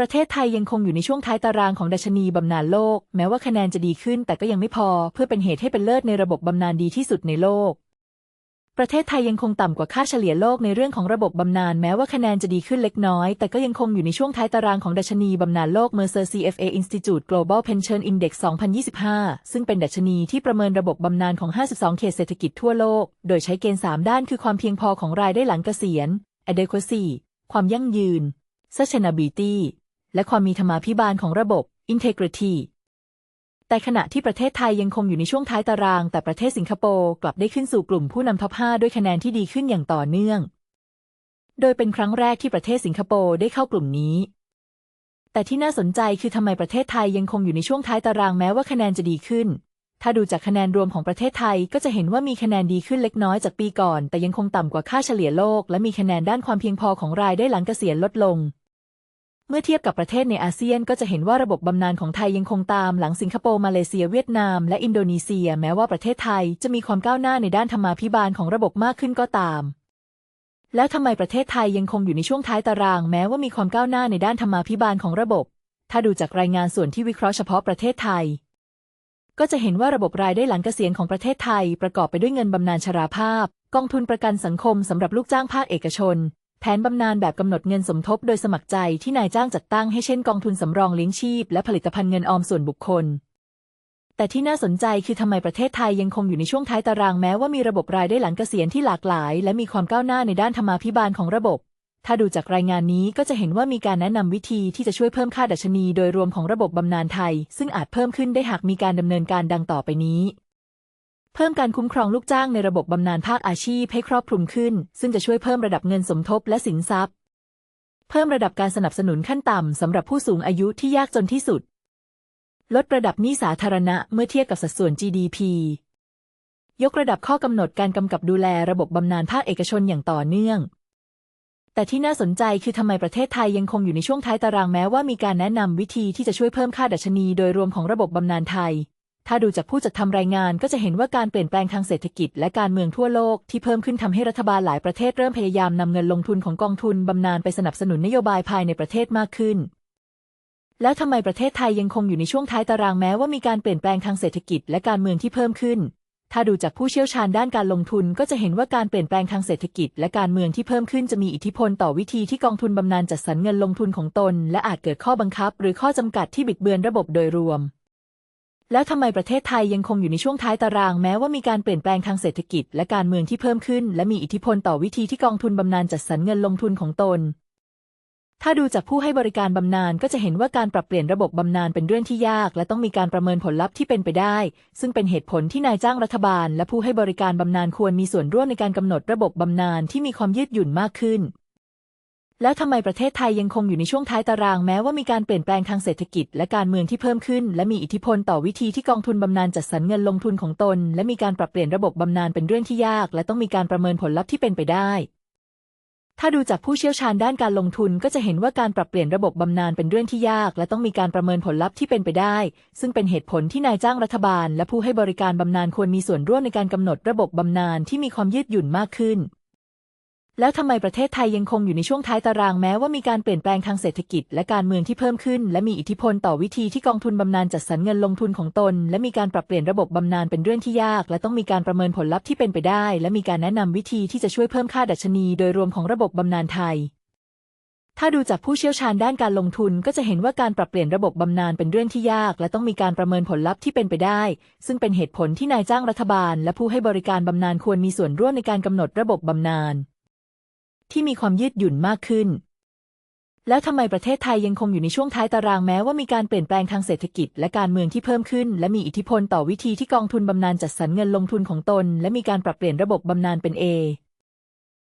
ประเทศไทยยังคงอยู่ในช่วงท้ายตารางของดัชนีบำนาญโลก แม้ว่าคะแนนจะดีขึ้นแต่ก็ยังไม่พอ เพื่อเป็นเหตุให้เป็นเลิศในระบบบำนาญดีที่สุดในโลก ประเทศไทยยังคงต่ำกว่าค่าเฉลี่ยโลกในเรื่องของระบบบำนาญแม้ว่าคะแนนจะดีขึ้นเล็กน้อย แต่ก็ยังคงอยู่ในช่วงท้ายตารางของดัชนีบำนาญโลก Mercer CFA Institute Global Pension Index 2025 ซึ่งเป็นดัชนีที่ประเมินระบบบำนาญของ 52 เขตเศรษฐกิจทั่วโลก โดยใช้เกณฑ์ 3 ด้านคือความเพียงพอของรายได้หลังเกษียณ adequacy ความยั่งยืน sustainability และความมีธรรมาภิบาลของระบบ integrity แต่ขณะที่ประเทศไทยยังคงอยู่ในช่วงท้ายตาราง แต่ประเทศสิงคโปร์กลับได้ขึ้นสู่กลุ่มผู้นำท็อป 5 ด้วยคะแนนที่ดีขึ้นอย่างต่อเนื่อง โดยเป็นครั้งแรกที่ประเทศสิงคโปร์ได้เข้ากลุ่มนี้ แต่ที่น่าสนใจคือทำไมประเทศไทยยังคงอยู่ในช่วงท้ายตารางแม้ว่าคะแนนจะดีขึ้น ถ้าดูจากคะแนนรวมของประเทศไทยก็จะเห็นว่ามีคะแนนดีขึ้นเล็กน้อยจากปีก่อน แต่ยังคงต่ำกว่าค่าเฉลี่ยโลก และมีคะแนนด้านความเพียงพอของรายได้หลังเกษียณลดลง เมื่อเทียบกับประเทศในอาเซียนก็จะเห็นว่าระบบบำนาญของไทยยังคงตามหลังสิงคโปร์มาเลเซียเวียดนาม และอินโดนีเซีย แม้ว่าประเทศไทยจะมีความก้าวหน้าในด้านธรรมาภิบาลของระบบมากขึ้นก็ตาม แล้วทำไมประเทศไทยยังคงอยู่ในช่วงท้ายตาราง แม้ว่ามีความก้าวหน้าในด้านธรรมาภิบาลของระบบ ถ้าดูจากรายงานส่วนที่วิเคราะห์เฉพาะประเทศไทย ก็จะเห็นว่าระบบรายได้หลังเกษียณของประเทศไทย ประกอบไปด้วยเงินบำนาญชราภาพ กองทุนประกันสังคมสำหรับลูกจ้างภาคเอกชน แผนบำนาญแบบกำหนดเงินสมทบโดยสมัครใจที่นายจ้างจัดตั้งให้เช่นกองทุนสำรองเลี้ยงชีพ และผลิตภัณฑ์เงินออมส่วนบุคคล แต่ที่น่าสนใจคือทำไมประเทศไทยยังคงอยู่ในช่วงท้ายตารางแม้ว่ามีระบบรายได้หลังเกษียณที่หลากหลาย และมีความก้าวหน้าในด้านธรรมาภิบาลของระบบ ถ้าดูจากรายงานนี้ก็จะเห็นว่ามีการแนะนำวิธีที่จะช่วยเพิ่มค่าดัชนีโดยรวมของระบบบำนาญไทย ซึ่งอาจเพิ่มขึ้นได้หากมีการดำเนินการดังต่อไปนี้ เพิ่มการคุ้มครองลูกจ้างในระบบบำนาญภาคอาชีพให้ครอบคลุมขึ้น ซึ่งจะช่วยเพิ่มระดับเงินสมทบและสินทรัพย์ เพิ่มระดับการสนับสนุนขั้นต่ำสำหรับผู้สูงอายุที่ยากจนที่สุด ลดระดับหนี้สาธารณะเมื่อเทียบกับสัดส่วน GDP ยกระดับข้อกำหนดการกำกับดูแลระบบบำนาญภาคเอกชนอย่างต่อเนื่อง แต่ที่น่าสนใจคือทำไมประเทศไทยยังคงอยู่ในช่วงท้ายตารางแม้ว่ามีการแนะนำวิธีที่จะช่วยเพิ่มค่าดัชนีโดยรวมของระบบบำนาญไทย ถ้าดูจากผู้จัดทำรายงานก็จะเห็นว่าการเปลี่ยนแปลงทางเศรษฐกิจและการเมืองทั่วโลกที่เพิ่มขึ้นทำให้รัฐบาลหลายประเทศเริ่มพยายามนำเงินลงทุนของกองทุนบำนาญไปสนับสนุนนโยบายภายในประเทศมากขึ้น แล้วทำไมประเทศไทยยังคงอยู่ในช่วงท้ายตารางแม้ว่ามีการเปลี่ยนแปลงทางเศรษฐกิจและการเมืองที่เพิ่มขึ้น ถ้าดูจากผู้เชี่ยวชาญด้านการลงทุนก็จะเห็นว่าการเปลี่ยนแปลงทางเศรษฐกิจ และการเมืองที่เพิ่มขึ้นจะมีอิทธิพลต่อวิธีที่กองทุนบำนาญจัดสรรเงินลงทุนของตน และอาจเกิดข้อบังคับ หรือข้อจำกัดที่บิดเบือนระบบโดยรวม แล้วทำไมประเทศไทยยังคงอยู่ในช่วงท้ายตารางแม้ว่ามีการเปลี่ยนแปลงทางเศรษฐกิจและการเมืองที่เพิ่มขึ้น และมีอิทธิพลต่อวิธีที่กองทุนบำนาญจัดสรรเงินลงทุนของตน ถ้าดูจากผู้ให้บริการบำนาญก็จะเห็นว่าการปรับเปลี่ยนระบบบำนาญเป็นเรื่องที่ยาก และต้องมีการประเมินผลลัพธ์ที่เป็นไปได้ ซึ่งเป็นเหตุผลที่นายจ้างรัฐบาล และผู้ให้บริการบำนาญควรมีส่วนร่วมในการกำหนดระบบบำนาญที่มีความยืดหยุ่นมากขึ้น แล้วทำไมประเทศไทยยังคงอยู่ในช่วงท้ายตารางแม้ว่ามีการเปลี่ยนแปลงทางเศรษฐกิจและการเมืองที่เพิ่มขึ้น และมีอิทธิพลต่อวิธีที่กองทุนบำนาญจัดสรรเงินลงทุนของตน และมีการปรับเปลี่ยนระบบบำนาญเป็นเรื่องที่ยาก และต้องมีการประเมินผลลัพธ์ที่เป็นไปได้ ถ้าดูจากผู้เชี่ยวชาญด้านการลงทุนก็จะเห็นว่าการปรับเปลี่ยนระบบบำนาญเป็นเรื่องที่ยาก และต้องมีการประเมินผลลัพธ์ที่เป็นไปได้ ซึ่งเป็นเหตุผลที่นายจ้างรัฐบาล และผู้ให้บริการบำนาญควรมีส่วนร่วมในการกำหนดระบบบำนาญที่มีความยืดหยุ่นมากขึ้น แล้วทำไมประเทศไทยยังคงอยู่ในช่วงท้ายตารางแม้ว่ามีการเปลี่ยนแปลงทางเศรษฐกิจ และการเมืองที่เพิ่มขึ้น และมีอิทธิพลต่อวิธีที่กองทุนบำนาญจัดสรรเงินลงทุนของตน และมีการปรับเปลี่ยนระบบบำนาญเป็นเรื่องที่ยาก และต้องมีการประเมินผลลัพธ์ที่เป็นไปได้ และมีการแนะนำวิธีที่จะช่วยเพิ่มค่าดัชนี โดยรวมของระบบบำนาญไทย ถ้าดูจากผู้เชี่ยวชาญด้านการลงทุนก็จะเห็นว่าการปรับเปลี่ยนระบบบำนาญเป็นเรื่องที่ยาก และต้องมีการประเมินผลลัพธ์ที่เป็นไปได้ ซึ่งเป็นเหตุผลที่นายจ้างรัฐบาล และผู้ให้บริการบำนาญควรมีส่วนร่วมในการกำหนดระบบบำนาญ ที่มีความยืดหยุ่นมากขึ้น แล้วทำไมประเทศไทยยังคงอยู่ในช่วงท้ายตารางแม้ว่ามีการเปลี่ยนแปลงทางเศรษฐกิจ และการเมืองที่เพิ่มขึ้น และมีอิทธิพลต่อวิธีที่กองทุนบำนาญจัดสรรเงินลงทุนของตน และมีการปรับเปลี่ยนระบบบำนาญเป็น A